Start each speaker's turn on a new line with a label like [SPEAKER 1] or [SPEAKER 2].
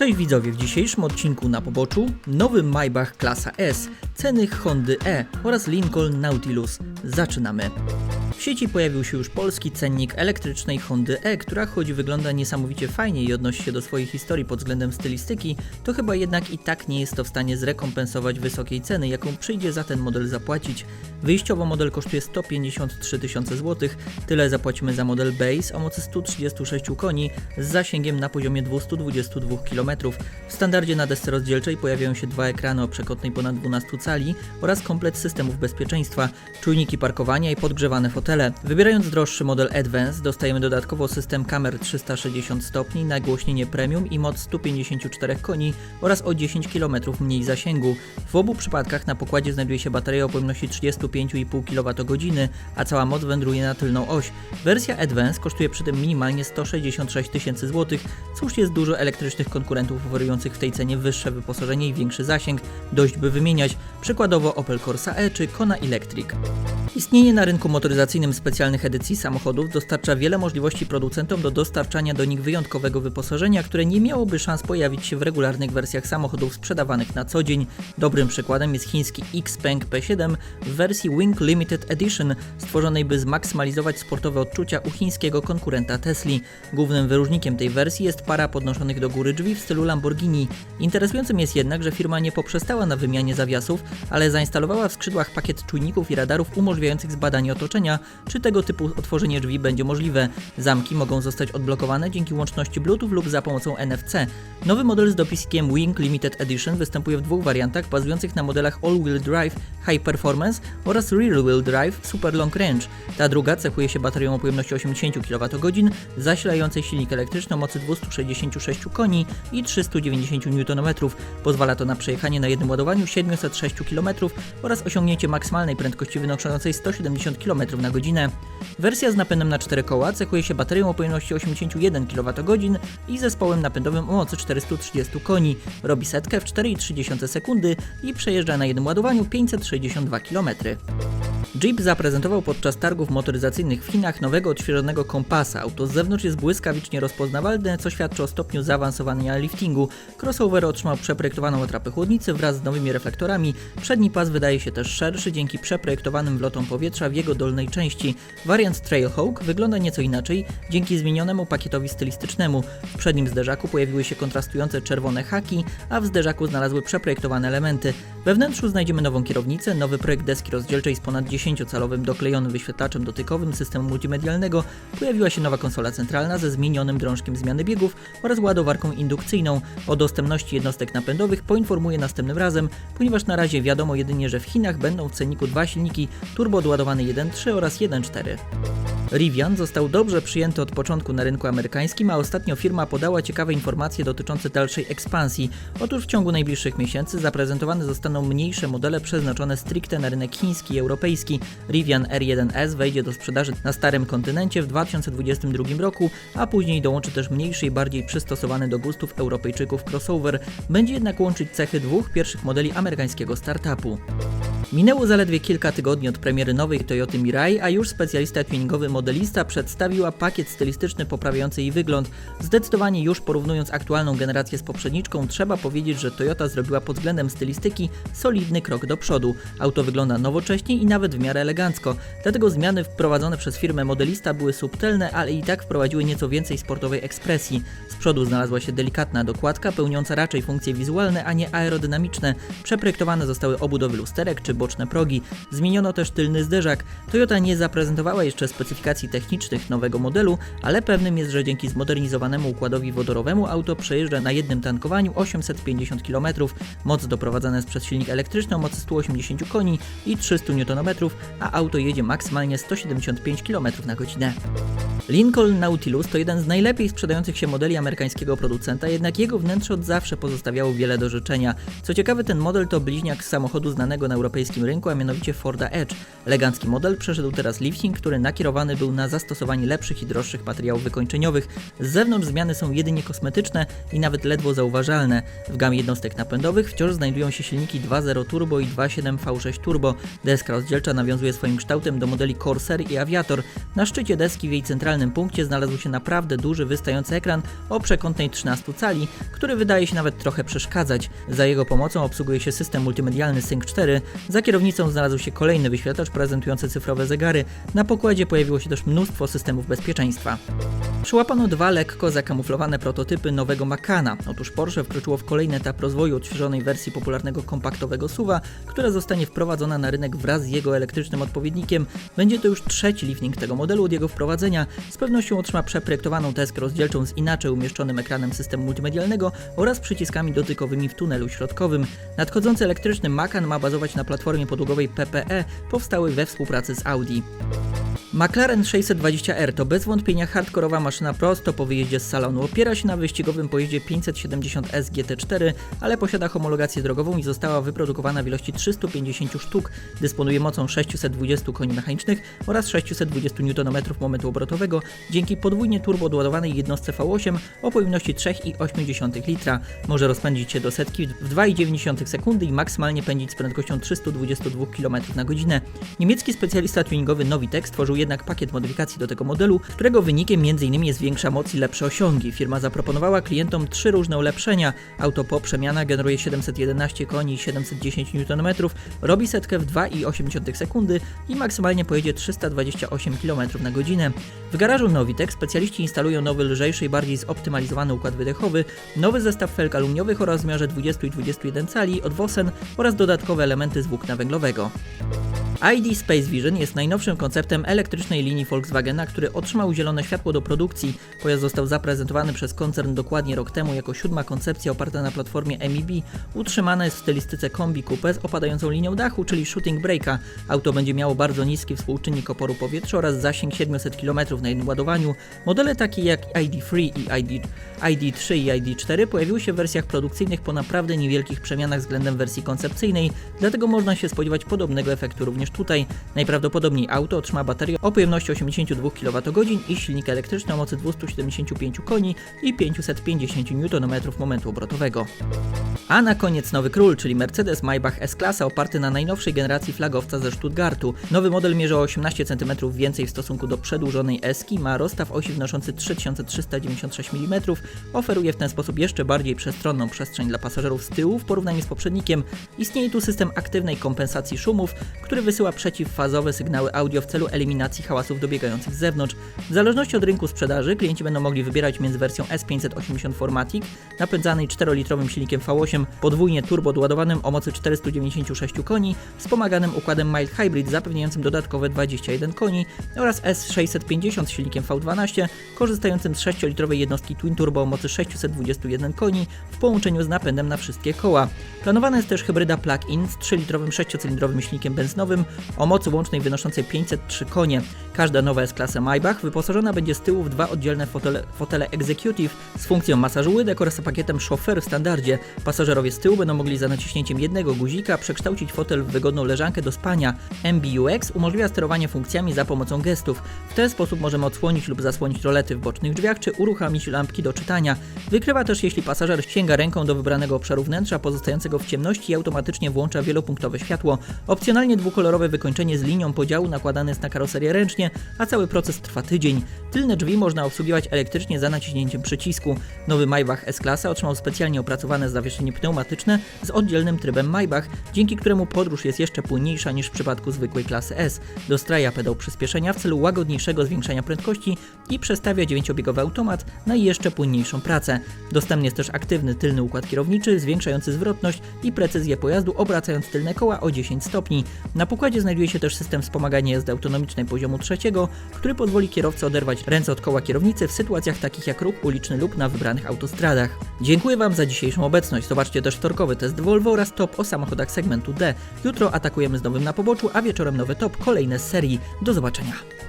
[SPEAKER 1] Cześć widzowie, w dzisiejszym odcinku na poboczu nowy Maybach klasa S, ceny Hondy E oraz Lincoln Nautilus. Zaczynamy. W sieci pojawił się już polski cennik elektrycznej Hondy E, która choć wygląda niesamowicie fajnie i odnosi się do swojej historii pod względem stylistyki, to chyba jednak i tak nie jest to w stanie zrekompensować wysokiej ceny, jaką przyjdzie za ten model zapłacić. Wyjściowo model kosztuje 153 tysiące złotych, tyle zapłacimy za model Base o mocy 136 koni z zasięgiem na poziomie 222 km. W standardzie na desce rozdzielczej pojawiają się dwa ekrany o przekątnej ponad 12 cali oraz komplet systemów bezpieczeństwa, czujniki parkowania i podgrzewane fotele. Wybierając droższy model Advance dostajemy dodatkowo system kamer 360 stopni, nagłośnienie premium i moc 154 koni oraz o 10 km mniej zasięgu. W obu przypadkach na pokładzie znajduje się bateria o pojemności 35,5 kWh, a cała moc wędruje na tylną oś. Wersja Advance kosztuje przy tym minimalnie 166 tysięcy złotych, cóż jest dużo elektrycznych konkurentów oferujących w tej cenie wyższe wyposażenie i większy zasięg, dość by wymieniać, przykładowo Opel Corsa E czy Kona Electric. Istnienie na rynku motoryzacyjnym specjalnych edycji samochodów dostarcza wiele możliwości producentom do dostarczania do nich wyjątkowego wyposażenia, które nie miałoby szans pojawić się w regularnych wersjach samochodów sprzedawanych na co dzień. Dobrym przykładem jest chiński Xpeng P7 w wersji Wing Limited Edition, stworzonej by zmaksymalizować sportowe odczucia u chińskiego konkurenta Tesli. Głównym wyróżnikiem tej wersji jest para podnoszonych do góry drzwi w stylu Lamborghini. Interesującym jest jednak, że firma nie poprzestała na wymianie zawiasów, ale zainstalowała w skrzydłach pakiet czujników i radarów umożliwiających zbadanie otoczenia, czy tego typu otworzenie drzwi będzie możliwe. Zamki mogą zostać odblokowane dzięki łączności Bluetooth lub za pomocą NFC. Nowy model z dopiskiem Wing Limited Edition występuje w dwóch wariantach bazujących na modelach All-Wheel Drive High Performance oraz Rear Wheel Drive Super Long Range. Ta druga cechuje się baterią o pojemności 80 kWh, zasilającej silnik elektryczny o mocy 266 koni i 390 Nm. Pozwala to na przejechanie na jednym ładowaniu 706 km oraz osiągnięcie maksymalnej prędkości wynoszącej 170 km na godzinę. Wersja z napędem na 4 koła cechuje się baterią o pojemności 81 kWh i zespołem napędowym o mocy 430 koni. Robi setkę w 4,3 sekundy i przejeżdża na jednym ładowaniu 562 km. Jeep zaprezentował podczas targów motoryzacyjnych w Chinach nowego odświeżonego kompasa. Auto z zewnątrz jest błyskawicznie rozpoznawalne, co świadczy o stopniu zaawansowania liftingu. Crossover otrzymał przeprojektowaną atrapę chłodnicy wraz z nowymi reflektorami. Przedni pas wydaje się też szerszy dzięki przeprojektowanym wlotom powietrza w jego dolnej części. Wariant Trailhawk wygląda nieco inaczej dzięki zmienionemu pakietowi stylistycznemu. W przednim zderzaku pojawiły się kontrastujące czerwone haki, a w zderzaku znalazły przeprojektowane elementy. We wnętrzu znajdziemy nową kierownicę, nowy projekt deski rozdzielczej z ponad 10-calowym doklejonym wyświetlaczem dotykowym systemu multimedialnego, pojawiła się nowa konsola centralna ze zmienionym drążkiem zmiany biegów oraz ładowarką indukcyjną. O dostępności jednostek napędowych poinformuję następnym razem, ponieważ na razie wiadomo jedynie, że w Chinach będą w cenniku dwa silniki turbo odładowany 1.3 oraz 1.4. Rivian został dobrze przyjęty od początku na rynku amerykańskim, a ostatnio firma podała ciekawe informacje dotyczące dalszej ekspansji. Otóż w ciągu najbliższych miesięcy zaprezentowane zostaną mniejsze modele przeznaczone stricte na rynek chiński i europejski. Rivian R1S wejdzie do sprzedaży na starym kontynencie w 2022 roku, a później dołączy też mniejszy i bardziej przystosowany do gustów Europejczyków crossover. Będzie jednak łączyć cechy dwóch pierwszych modeli amerykańskiego startupu. Minęło zaledwie kilka tygodni od premiery nowej Toyoty Mirai, a już specjalista tuningowy modelista przedstawiła pakiet stylistyczny poprawiający jej wygląd. Zdecydowanie już porównując aktualną generację z poprzedniczką, trzeba powiedzieć, że Toyota zrobiła pod względem stylistyki solidny krok do przodu. Auto wygląda nowocześnie i nawet w miarę elegancko. Dlatego zmiany wprowadzone przez firmę modelista były subtelne, ale i tak wprowadziły nieco więcej sportowej ekspresji. Z przodu znalazła się delikatna dokładka, pełniąca raczej funkcje wizualne, a nie aerodynamiczne. Przeprojektowane zostały obudowy lusterek czy boczne progi. Zmieniono też tylny zderzak. Toyota nie zaprezentowała jeszcze specyfikacji technicznych nowego modelu, ale pewnym jest, że dzięki zmodernizowanemu układowi wodorowemu auto przejeżdża na jednym tankowaniu 850 km. Moc doprowadzana jest przez silnik elektryczny o mocy 180 koni i 300 Nm, a auto jedzie maksymalnie 175 km na godzinę. Lincoln Nautilus to jeden z najlepiej sprzedających się modeli amerykańskiego producenta, jednak jego wnętrze od zawsze pozostawiało wiele do życzenia. Co ciekawe, ten model to bliźniak z samochodu znanego na europejskim rynku, a mianowicie Forda Edge. Elegancki model przeszedł teraz lifting, który nakierowany był na zastosowanie lepszych i droższych materiałów wykończeniowych. Z zewnątrz zmiany są jedynie kosmetyczne i nawet ledwo zauważalne. W gamie jednostek napędowych wciąż znajdują się silniki 2.0 turbo i 2.7 V6 turbo. Deska rozdzielcza nawiązuje swoim kształtem do modeli Corsair i Aviator. Na szczycie deski w jej centralnym punkcie znalazł się naprawdę duży wystający ekran o przekątnej 13 cali, który wydaje się nawet trochę przeszkadzać. Za jego pomocą obsługuje się system multimedialny Sync 4. Za kierownicą znalazł się kolejny wyświetlacz prezentujący cyfrowe zegary. Na pokładzie pojawiło się też mnóstwo systemów bezpieczeństwa. Przyłapano dwa lekko zakamuflowane prototypy nowego Macana. Otóż Porsche wkroczyło w kolejny etap rozwoju odświeżonej wersji popularnego kompaktowego SUVa, która zostanie wprowadzona na rynek wraz z jego elektrycznym odpowiednikiem. Będzie to już trzeci lifting tego modelu od jego wprowadzenia. Z pewnością otrzyma przeprojektowaną deskę rozdzielczą z inaczej umieszczonym ekranem systemu multimedialnego oraz przyciskami dotykowymi w tunelu środkowym. Nadchodzący elektryczny Macan ma bazować na platformie podłogowej PPE powstałej we współpracy z Audi. McLaren 620R to bez wątpienia hardkorowa maszyna prosto po wyjeździe z salonu. Opiera się na wyścigowym pojeździe 570S GT4, ale posiada homologację drogową i została wyprodukowana w ilości 350 sztuk. Dysponuje mocą 620 koni mechanicznych oraz 620 Nm momentu obrotowego dzięki podwójnie turbodoładowanej jednostce V8 o pojemności 3,8 litra. Może rozpędzić się do setki w 2,9 sekundy i maksymalnie pędzić z prędkością 322 km na godzinę. Niemiecki specjalista tuningowy Novitec stworzył jednak pakiet modyfikacji do tego modelu, którego wynikiem m.in. jest większa moc i lepsze osiągi. Firma zaproponowała klientom trzy różne ulepszenia. Auto po przemiana generuje 711 koni i 710 Nm, robi setkę w 2,8 sekundy i maksymalnie pojedzie 328 km na godzinę. W garażu Novitec specjaliści instalują nowy, lżejszy i bardziej zoptymalizowany układ wydechowy, nowy zestaw felg aluminiowych o rozmiarze 20 i 21 cali od Wosen oraz dodatkowe elementy z włókna węglowego. ID Space Vision jest najnowszym konceptem elektrycznej linii Volkswagena, który otrzymał zielone światło do produkcji. Pojazd został zaprezentowany przez koncern dokładnie rok temu jako siódma koncepcja oparta na platformie MEB. Utrzymana jest w stylistyce kombi coupe z opadającą linią dachu, czyli shooting breaka. Auto będzie miało bardzo niski współczynnik oporu powietrza oraz zasięg 700 km na jednym ładowaniu. Modele takie jak ID3 i ID, ID3 i ID4 pojawiły się w wersjach produkcyjnych po naprawdę niewielkich przemianach względem wersji koncepcyjnej, dlatego można się spodziewać podobnego efektu również tutaj. Najprawdopodobniej auto otrzyma baterię o pojemności 82 kWh i silnik elektryczny o mocy 275 koni i 550 Nm momentu obrotowego. A na koniec nowy król, czyli Mercedes Maybach S-klasa oparty na najnowszej generacji flagowca ze Stuttgartu. Nowy model mierzy o 18 cm więcej w stosunku do przedłużonej S-ki, ma rozstaw osi wynoszący 3396 mm, oferuje w ten sposób jeszcze bardziej przestronną przestrzeń dla pasażerów z tyłu w porównaniu z poprzednikiem. Istnieje tu system aktywnej kompensacji szumów, który wysyła przeciwfazowe sygnały audio w celu eliminacji hałasów dobiegających z zewnątrz. W zależności od rynku sprzedaży klienci będą mogli wybierać między wersją S580 Formatic napędzanej 4-litrowym silnikiem V8 podwójnie turbo doładowanym o mocy 496 koni, wspomaganym układem Mild Hybrid zapewniającym dodatkowe 21 koni oraz S650 z silnikiem V12 korzystającym z 6-litrowej jednostki Twin Turbo o mocy 621 koni w połączeniu z napędem na wszystkie koła. Planowana jest też hybryda plug-in z 3-litrowym 6-cylindrowym silnikiem benzynowym o mocy łącznej wynoszącej 503 konie. Każda nowa S-klasa Maybach wyposażona będzie z tyłu w dwa oddzielne fotele, fotele Executive z funkcją masażu łydek oraz pakietem szofer w standardzie. Pasażerowie z tyłu będą mogli za naciśnięciem jednego guzika przekształcić fotel w wygodną leżankę do spania. MBUX umożliwia sterowanie funkcjami za pomocą gestów. W ten sposób możemy odsłonić lub zasłonić rolety w bocznych drzwiach czy uruchomić lampki do czytania. Wykrywa też jeśli pasażer sięga ręką do wybranego obszaru wnętrza pozostającego w ciemności i automatycznie włącza wielopunktowe światło. Opcjonalnie dwukolorowe wykończenie z linią podziału nakładane jest na karoserię ręcznie, a cały proces trwa tydzień. Tylne drzwi można obsługiwać elektrycznie za naciśnięciem przycisku. Nowy Maybach S-klasa otrzymał specjalnie opracowane zawieszenie pneumatyczne z oddzielnym trybem Maybach, dzięki któremu podróż jest jeszcze płynniejsza niż w przypadku zwykłej klasy S. Dostraja pedał przyspieszenia w celu łagodniejszego zwiększania prędkości i przestawia 9-biegowy automat na jeszcze płynniejszą pracę. Dostępny jest też aktywny tylny układ kierowniczy zwiększający zwrotność i precyzję pojazdu obracając tylne koła o 10 stopni. Na pokładzie znajduje się też system wspomagania jazdy autonomicznej poziomu trzeciego, który pozwoli kierowcy oderwać ręce od koła kierownicy w sytuacjach takich jak ruch uliczny lub na wybranych autostradach. Dziękuję Wam za dzisiejszą obecność. Zobaczcie też wtorkowy test Volvo oraz top o samochodach segmentu D. Jutro atakujemy z nowym na poboczu, a wieczorem nowy top, kolejne z serii. Do zobaczenia.